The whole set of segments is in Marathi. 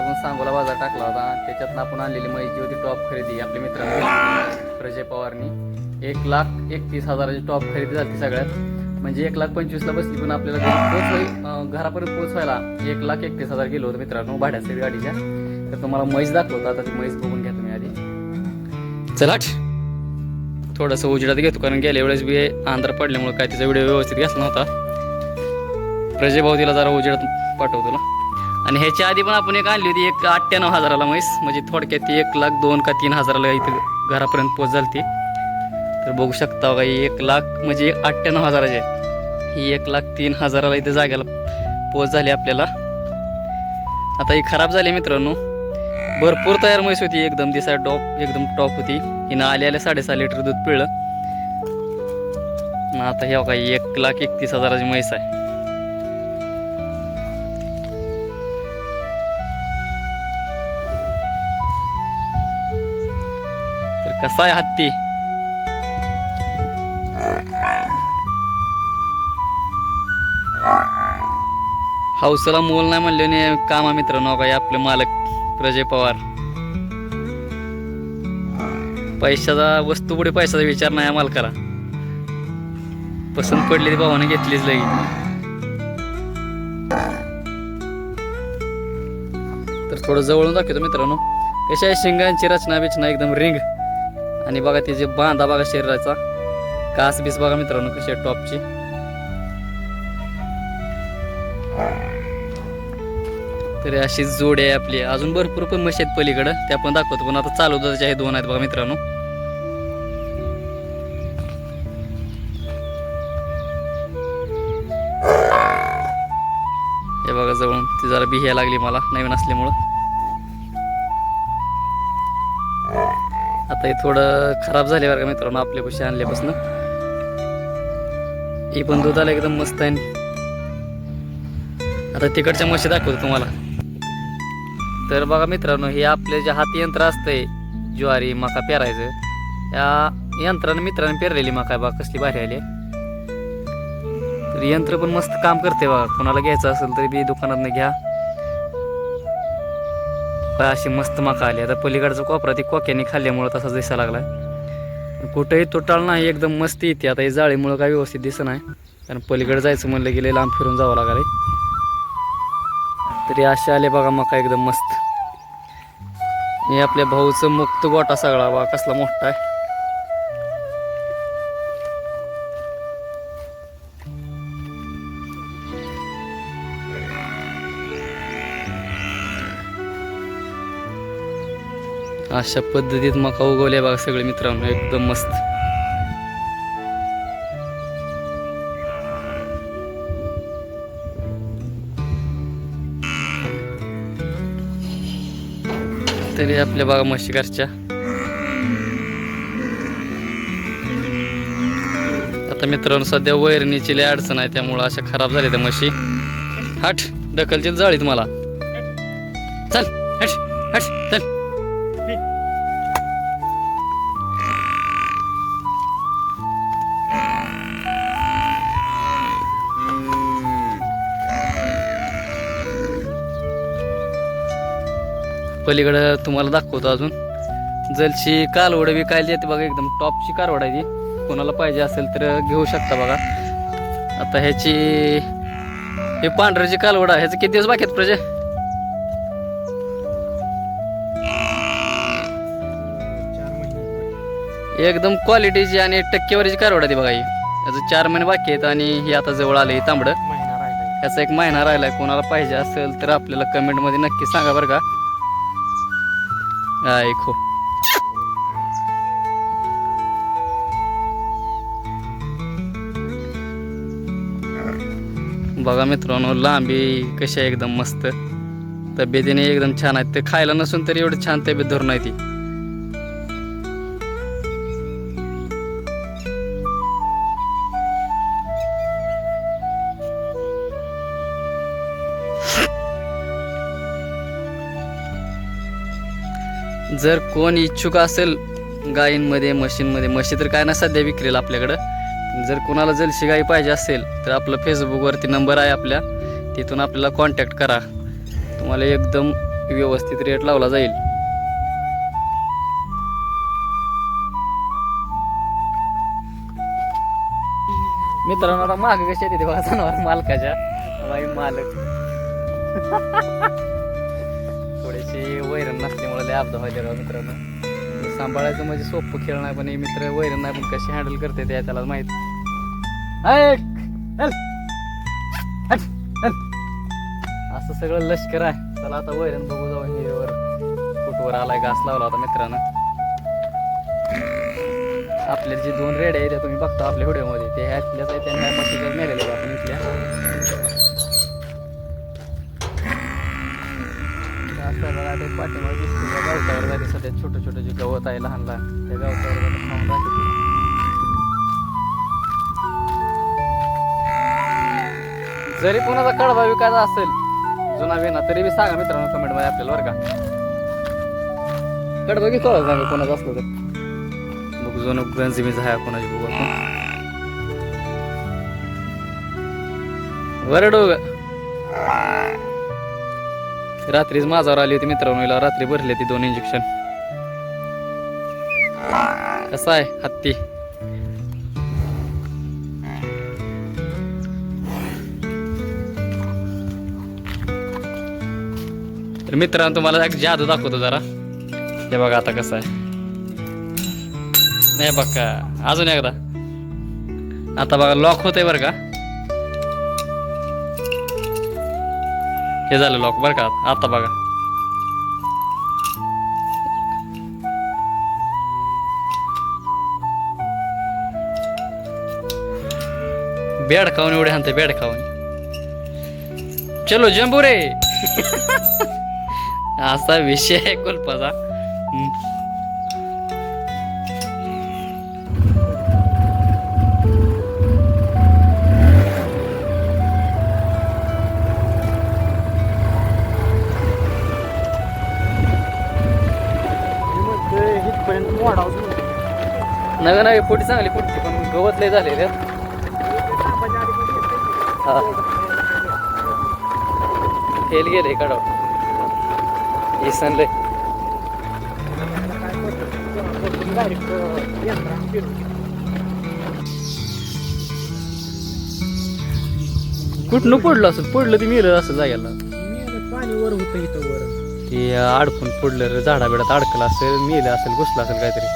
आपण सांगोला बाजार टाकला होता. त्याच्यातनं आपण आणलेली म्हैस होती टॉप खरेदी आपल्या मित्रांनी. प्रजय पवारनी. एक लाख एकतीस हजाराची टॉप खरेदी झाली सगळ्यात. म्हणजे एक लाख पंचवीसला बसली पण आपल्याला घरापर्यंत पोचवायला एक लाख एकतीस हजार गेलो होतो मित्रांनो भाड्याच्या गाडीच्या. तर तुम्हाला म्हैस दाखवतो आता ती म्हैस बघून घ्या तुम्ही आधी. चला थोडंसं उजेडात घेतो कारण गेल्या वेळेस बी आंध्र पडल्यामुळे काय त्याचा व्हिडिओ व्यवस्थित घेतला नव्हता. प्रजेभावतीला जरा उजेडात पाठवतो ना. आणि ह्याच्या आधी पण आपण एक आणली होती एक अठ्ठ्याण्णव हजाराला म्हैस. म्हणजे थोडक्यात ती एक लाख दोन का तीन हजाराला इथे घरापर्यंत पोच झाली तर बघू शकता का एक लाख म्हणजे एक अठ्ठ्याण्णव हजाराची आहे. ही एक लाख तीन हजाराला इथे जाग्याला पोच झाली आपल्याला. आता ही खराब झाली मित्रांनो. भरपूर तयार म्हैस होती एकदम दिसा टॉप एकदम टॉप होती. हिनं आले आले साडेसहा लिटर दूध पिळलं. आता हे बघा एक लाख एकतीस हजाराची म्हैस आहे. कसा आहे हत्ती हौसला मोल नाही म्हणल्याने कामा मित्रांनो काही आपले मालक प्रजय पवार. पैशाचा वस्तू पुढे पैशाचा विचार नाही मालकाला. पसंत पडली ती भावाने घेतलीच लगी तर थोडं जवळून दाखवतो मित्रांनो. कशा आहे शिंगांची रचना बिचना एकदम रिंग. आणि बघा तिचे बांधा बघा शरीराचा. कास बीस बघा मित्रांनो कशी आहे टॉपची तर अशी जोड आहे आपली. अजून भरपूर पण मशी आहेत पलीकडं. त्या पण दाखवतो पण आता चालू दुधाचे हे दोन आहेत बघा मित्रांनो. हे बघा जवळून ती जरा बिह्या लागली मला नवीन असल्यामुळं. आता हे थोडं खराब झाले बरं का मित्रांनो आपल्या पैसे आणल्यापासून. ही पण दुधाला एकदम मस्त आहे. आता तिकडच्या मशी दाखवतो तुम्हाला. तर बघा मित्रांनो हे आपले जे हाती यंत्र असतंय ज्वारी मका पेरायचं या यंत्रानं मित्रानं पेरलेली मका बघा कसली भारी आली तर यंत्र पण मस्त काम करते बघा कोणाला घ्यायचं असेल तरी बी दुकानातनं घ्या. अशी मस्त मका आली. आता पलीकडचा कोपरा ती कोक्याने खाल्ल्यामुळं तसा दिसायला लागला कुठेही तुटाळ नाही एकदम मस्त येते. आता हे जाळीमुळं काय व्यवस्थित दिसत नाही. कारण पलीकडे जायचं म्हणलं गेले लांब फिरून जावं लागले तरी असे आले बघा मका एकदम मस्त. हे आपल्या भाऊचं मुक्त गोटा सगळा बा कसला मोठा आहे. अशा पद्धतीत मका उगवले बघा सगळे मित्रांनो एकदम मस्त. तरी आपल्या बागा म्हशी घरच्या आता मित्रांनो सध्या वैरणीची लय अडचण आहे त्यामुळं अशा खराब झाल्या त्या म्हशी. हट ढकलतील जाळीत मला. चल हट हट चल. पलीकडं तुम्हाला दाखवतो अजून. जलशी कालवड विकायला येते बघा एकदम टॉपची कारवड आहे ती. कोणाला पाहिजे असेल तर घेऊ शकता बघा. आता ह्याची हे पांढऱ्याची कालवड आहे ह्याचे किती दिवस बाकी आहेत प्रजे? एकदम क्वालिटीची आणि टक्केवारीची कारवड आहे ती बघा ही. याचं चार महिने बाकी आहेत आणि ही आता जवळ आलं ही तांबडं. राहिला याचा एक महिना राहिलाय. कोणाला पाहिजे असेल तर आपल्याला कमेंटमध्ये नक्की सांगा बरं का. Ecco. बघा मित्रांनो लांबी कशी आहे? एकदम मस्त. तब्येतीने एकदम छान आहेत. ते खायला नसून तरी एवढं छान तब्येत धरून आहे ती. जर कोण इच्छुक असेल गायींमध्ये म्हशींमध्ये म्हशी तर काय ना सध्या विक्रीला आपल्याकडं. जर कोणाला जलशी गाई पाहिजे असेल तर आपलं फेसबुकवरती नंबर आहे आपल्या. तिथून आपल्याला कॉन्टॅक्ट करा. तुम्हाला एकदम व्यवस्थित रेट लावला जाईल. मित्रांनो आता माग कशी येते बघा जनावर मालकाच्या. बाई मालक. थोडेसे वैरण नसल्यामुळे लय अपघात व्हायला राव मित्रांनो. सांभाळायचं म्हणजे सोपं खेळ नाही पण हे मित्र वैरण नाही पण कशी हँडल करते ते त्याला माहीत. असं सगळं लष्कर आहे. चला आता वैरण बघू जाऊ हिरेवर. फुटवर आलाय घास लावला होता मित्रांनो. आपल्या जे दोन रेड्या आहेत त्या तुम्ही बघता आपल्या व्हिडिओमध्ये ते ह्यातल्याच आहे त्यांना मेलेले आपण इथल्या. असं ते पाठीमागे दिसते. त्या गवतावर जाते सध्या छोटं छोटं जे गवत आहे लहान लहान त्या गवतावर जाते खाऊन राहते जरी कोणाचा कडबा विकायचा असेल जुना विना तरी बी सांगा मित्रांनो कमेंटमध्ये आपल्याला बरं का. कडबा घेतो सांगा कोणाचं असलं तर. बघ जुनं गंजमीच आहे कोणाची बघू आपण. वरडो रात्रीच माझ्यावर आली होती मित्रांनो हिला रात्री भरली ती दोन इंजेक्शन कसा आहे हत्ती? तर मित्रांनो तुम्हाला एक जादू दाखवतो जरा. हे बघा आता कसं आहे. नाही बघा अजून एकदा. आता बघा लॉक होतंय बरं का? हे झालं लॉक बरं का. आता बघा. बेड खाऊन एवढे हाणते बेड खाऊन. चलो जंबू रे असा विषय आहे कुलपाचा. हम्म. नव्या नवी पोटी चांगली फुटते पण गवत लय झाले रे हा. फेल गेले कडव इसन लय. कुठनं पडलं असं? पडलं ते मिळलं असं जायला. पाणी वर होतं इथं वर. की अडकून पडलं रे झाडा बिडात अडकलं असेल मेलं असेल घुसलं असेल काहीतरी.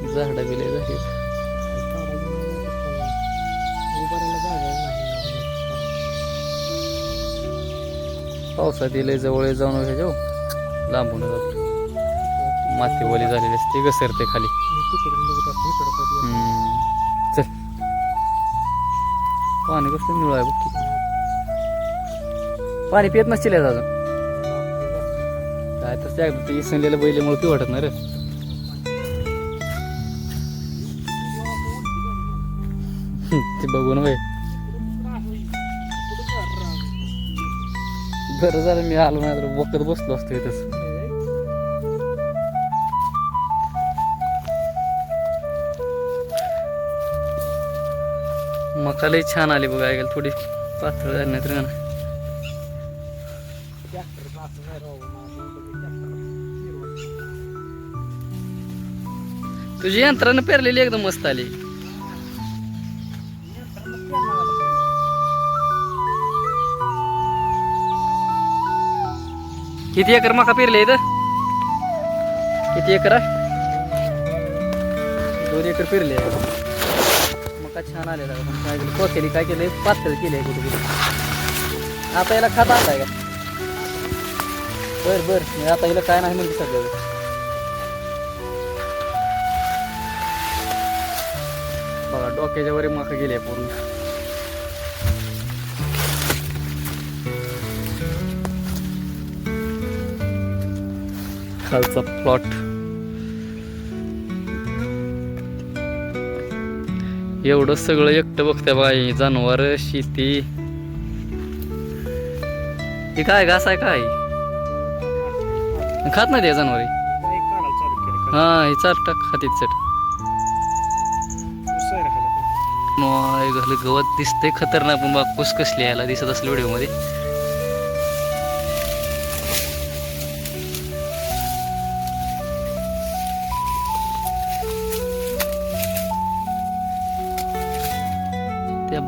फुलं झाडा बिले झाली. पावसात लय जवळ जाऊन हे. हो. जाऊ लांबून जातो. माती ओली झालेली असते घसरते खाली. चल. पाणी कसं निळ आहे बघ. पाणी पित नसतील अजून. काय त्या ते इसणलेलं बैलीमुळे ती वाटत ना रे. ते बघून वय. बरं झालं मी आलो नाही तर बघत बसलो असतो इथंच. मका लई छान आली बघा ऐकायला थोडी पातळ झाली नाही तर तुझी यंत्रानं पेरलेली एकदम मस्त आली. किती एकर मका पेरले इथं? किती एकर आहे? दोन एकर पेरले मका छान आलेला पण काय केलं? कोथेली काय केलंय? पातळ केलंय कुठे कुठे आता याला खाता आलाय का? बर बर. आता हिला काय नाही म्हणते सगळं. बघा डोक्याच्या वर मका गेली पूर्ण. खालचा प्लॉट एवढं सगळं एकटं बघते बाई जनावर शेती. हे काय घास आहे काय? खात नाही ते जनावरी हा? हे चाल टाक खातीत चट. झालं गवत दिसतंय खतरनाक पण बाग कुस कसली यायला दिसत असलं व्हिडिओमध्ये.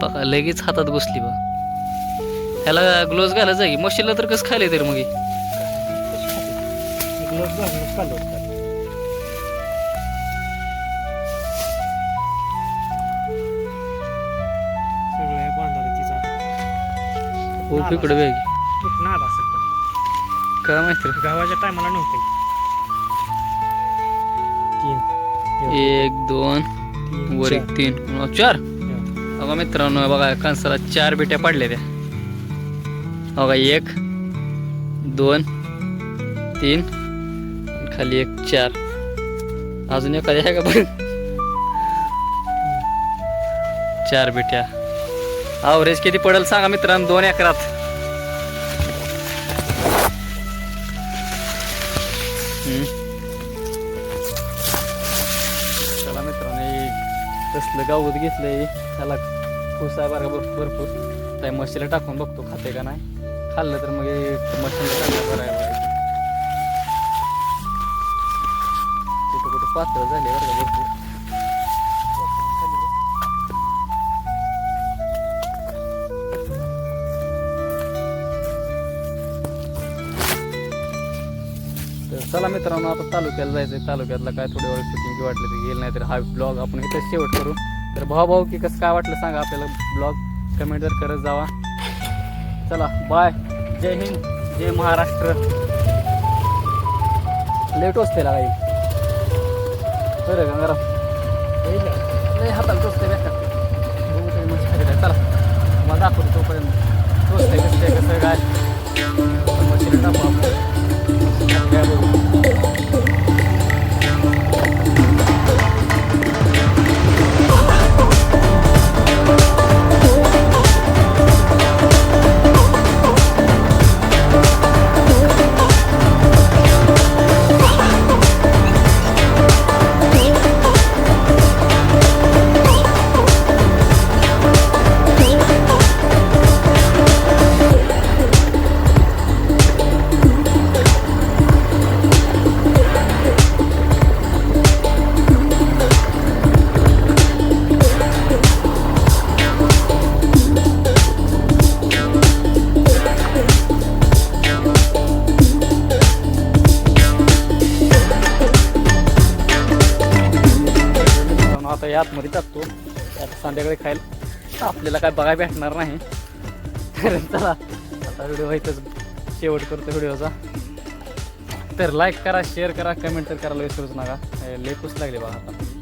बघा लगेच हातात घुसली बा ह्याला ग्लोव्ज घालायचं आहे की? मशीनला तर कसं खायला तर मग? ग्लोव्ह हो वेग काय माहिती गावाच्या टायमाला नव्हते एक दोन वर एक तीन चार. बघा मित्रांनो बघा कणसाला चार बिट्या पडल्या त्या बघा एक दोन तीन खाली एक चार. अजून एखादी आहे का बघ? चार बिट्या. अवरेज किती पडेल सांगा मित्रांनो दोन एकरात. हम्म. कसलं गावत घेतलंय. त्याला खुस आहे बरं भरपूर. त्या म्हशीला टाकून बघतो खाते का नाही. खाल्लं तर मग हे टाकलं बरं आहे कुठं कुठं पात्र झाले बरं का भरपूर. चला मित्रांनो आता तालुक्याला जायचं तालुक्यातला काय थोडी वेळ शूटिंग वाटलं ते गेलं नाही तर हा ब्लॉग आपण इथं शेवट करू. तर भाऊ भाऊ की कसं काय वाटलं सांगा आपल्याला ब्लॉग कमेंट जर करत जावा. चला बाय जय हिंद जय महाराष्ट्र. लेट असते लागाई बरं गंगाराम लय हाताला आतमध्ये टाकतो आता संध्याकाळी खायला. आपल्याला काय बघायला भेटणार नाही. तर चला आता व्हिडिओ इथंच शेवट करतो व्हिडिओचा. तर लाईक करा शेअर करा कमेंट तर करायला विसरूच नका. लय लागले बघा आता.